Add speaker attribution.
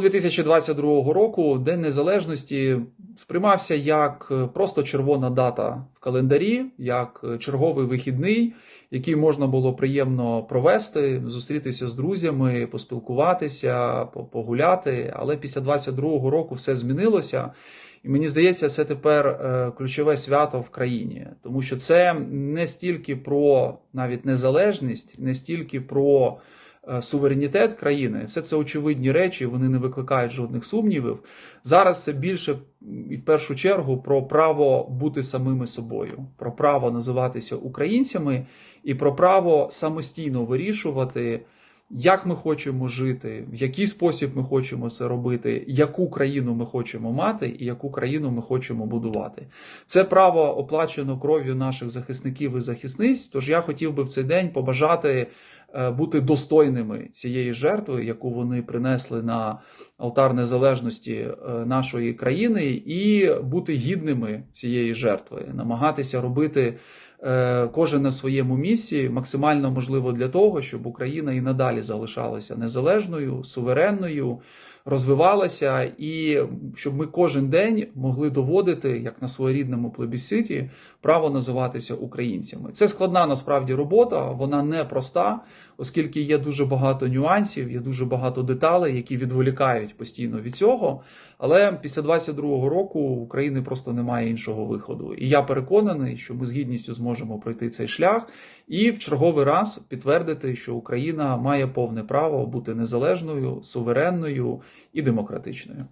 Speaker 1: 2022 року День Незалежності сприймався як е, просто червона дата в календарі, як е, черговий вихідний, який можна було приємно провести, зустрітися з друзями, поспілкуватися, по- погуляти. Але після 22 року все змінилося. І мені здається, це тепер е, ключове свято в країні, тому що це не стільки про навіть незалежність, не стільки про суверенітет країни. Все це очевидні речі, вони не викликають жодних сумнівів. Зараз це більше і в першу чергу про право бути самими собою, про право називатися українцями і про право самостійно вирішувати. Як ми хочемо жити, в який спосіб ми хочемо це робити, яку країну ми хочемо мати і яку країну ми хочемо будувати. Це право оплачено кров'ю наших захисників і захисниць. Тож я хотів би в цей день побажати е, бути достойними цієї жертви, яку вони принесли на алтар незалежності е, нашої країни, і бути гідними цієї жертви, намагатися робити. е, Кожен на своєму місці максимально можливо для того, щоб Україна і надалі залишалася незалежною, суверенною, розвивалася, і щоб ми кожен день могли доводити, як на своєрідному плебісциті, право називатися українцями. Це складна насправді робота, вона не проста, оскільки є дуже багато нюансів, є дуже багато деталей, які відволікають постійно від цього. Але після 22-го року України просто немає іншого виходу. І я переконаний, що ми з гідністю зможемо пройти цей шлях і в черговий раз підтвердити, що Україна має повне право бути незалежною, суверенною і демократичною.